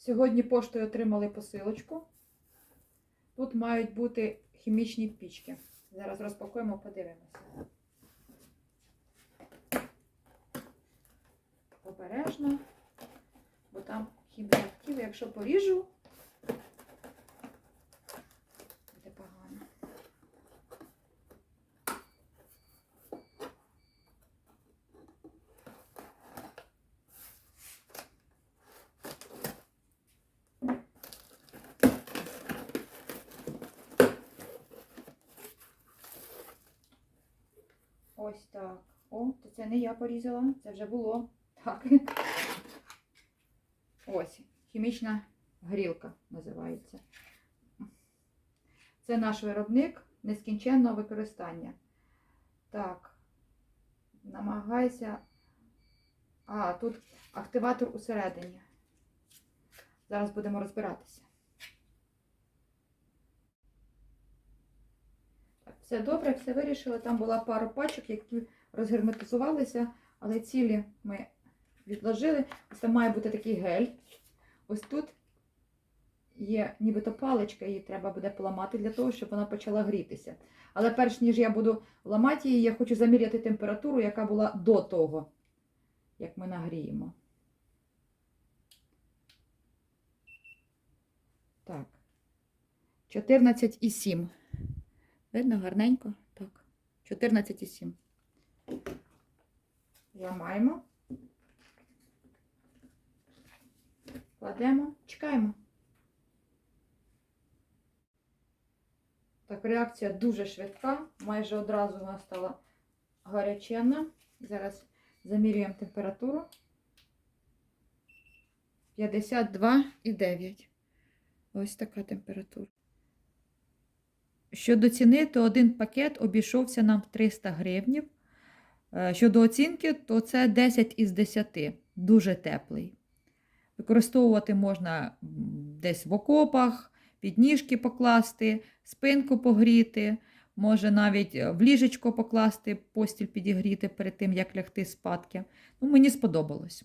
Сьогодні поштою отримали посилочку. Тут мають бути хімічні пічки. Зараз розпакуємо, подивимося. Обережно, бо там хімреактиви, якщо поріжу, буде погано. Ось так. О, то це не я порізала, це вже було. Так. Ось, хімічна грілка називається. Це наш виробник нескінченного використання. Так. Намагайся. А, тут активатор усередині. Зараз будемо розбиратися. Так, все добре, все вирішили. Там була пара пачок, які розгерметизувалися, але цілі ми відложили. Ось там має бути такий гель. Ось тут є нібито паличка, її треба буде поламати для того, щоб вона почала грітися. Але перш ніж я буду ламати її, я хочу заміряти температуру, яка була до того, як ми нагріємо. Так. 14,7. Видно гарненько? Так. 14,7. Ламаємо. Кладемо, чекаємо. Так, реакція дуже швидка. Майже одразу вона стала гаряченна. Зараз замірюємо температуру. 52,9. Ось така температура. Щодо ціни, то один пакет обійшовся нам в 300 гривнів. Е, Щодо оцінки, то це 10 із 10. Дуже теплий. Використовувати можна десь в окопах, підніжки покласти, спинку погріти, може навіть е, в ліжечко покласти, постіль підігріти перед тим, як лягти спадки. Ну, мені сподобалось.